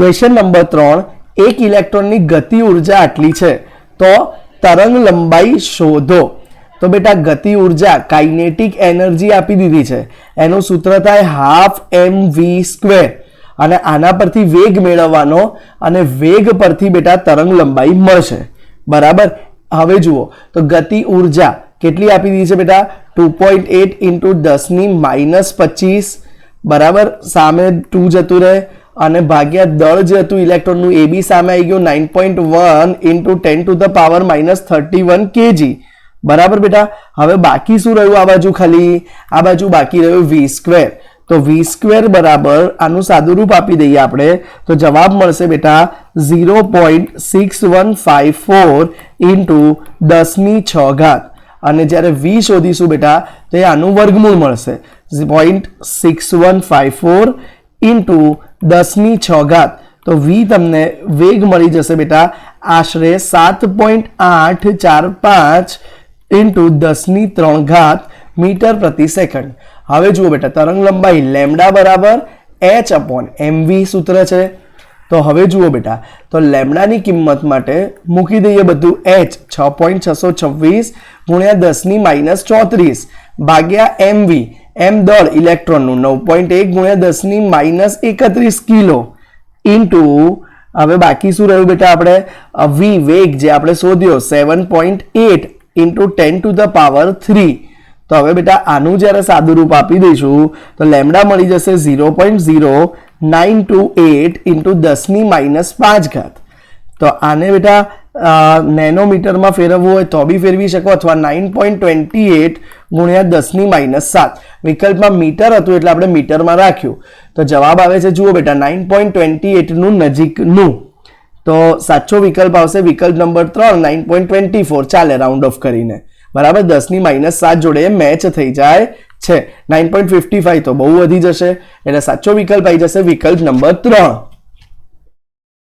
Question number ત્રણ, એક ઇલેક્ટ્રોનની ગતિ ઊર્જા આટલી છે. તો તરંગ લંબાઈ શોધો. તો બેટા, ગતિ ઊર્જા કાઇનેટિક એનર્જી આપી દીધી છે. એનું સૂત્ર થાય હાફ એમ વી સ્ક્વેર અને આના પરથી વેગ મેળવવાનો અને વેગ પરથી બેટા તરંગ લંબાઈ મળશે. બરાબર? હવે જુઓ. તો ગતિ ઊર્જા કેટલી આપી દીધી છે બેટા? ટુ પોઈન્ટ એટ ઇન્ટુ દસની માઇનસ પચીસ. બરાબર? સામે ટુ જતું રહે. અને ભાગ્યા દળ જે હતું ઇલેક્ટ્રોનનું એ બી સામે આવી ગયું nine point one into ten to the power minus thirty one KG બરાબર બેટા? હવે બાકી શું રહ્યું આ બાજુ ખાલી? આ બાજુ બાકી રહ્યું વી સ્ક્વેર તો વી સ્ક્વેર બરાબર આનું સાદુરૂપ આપી દઈએ આપણે. તો જવાબ મળશે બેટા zero point six one five four into દસની છ ઘાત. અને જ્યારે વી શોધીશું બેટા, તો એ આનું વર્ગમૂળ મળશે. Point six one five four into દસની છ ઘાત. તો વી તમને વેગ મળી જશે બેટા આશરે સાત પોઈન્ટ આઠ ચાર પાંચ ઇન્ટુ દસની ત્રણ ઘાત મીટર પ્રતિ સેકન્ડ. હવે જુઓ બેટા, તરંગ લંબાઈ લેમડા બરાબર એચ અપોન એમવી સૂત્ર છે. તો હવે જુઓ બેટા, તો લેમડાની કિંમત માટે મૂકી દઈએ બધું એચ, છ પોઈન્ટ છસો છવ્વીસ ગુણ્યા દસની માઇનસ ચોત્રીસ ભાગ્યા એમવી એમ દળ ઇલેક્ટ્રોનનું નવ પોઈન્ટ એક ગુણ્યા દસની માઇનસ એકત્રીસ કિલો. ઇન્ટુ, હવે બાકી શું રહ્યું બેટા આપણે? વી વેગ જે આપણે શોધ્યો seven point eight into ten to the power three તો હવે બેટા આનું જ્યારે સાદુરૂપ આપી દઈશું, તો લેમડા મળી જશે zero point zero nine two eight into દસની માઇનસ પાંચ ઘાત. તો આને બેટા નેનોમીટરમાં ફેરવવું હોય તો બી ફેરવી શકો અથવા નાઇન પોઈન્ટ ટ્વેન્ટી એટ ગુણ્યા દસની માઇનસ સાત. વિકલ્પમાં મીટર હતું એટલે આપણે મીટરમાં રાખ્યું. તો જવાબ આવે છે, જુઓ બેટા, નાઇન પોઈન્ટ ટ્વેન્ટી એટનું નજીકનું. તો સાચો વિકલ્પ આવશે વિકલ્પ નંબર ત્રણ, નાઇન પોઈન્ટ ટ્વેન્ટી ફોર. ચાલે રાઉન્ડ ઓફ કરીને. બરાબર, દસની માઇનસ સાત જોડે મેચ થઈ જાય છે. નાઇન પોઈન્ટ ફિફ્ટી ફાઈવ તો બહુ વધી જશે. એટલે સાચો વિકલ્પ આવી જશે વિકલ્પ નંબર ત્રણ.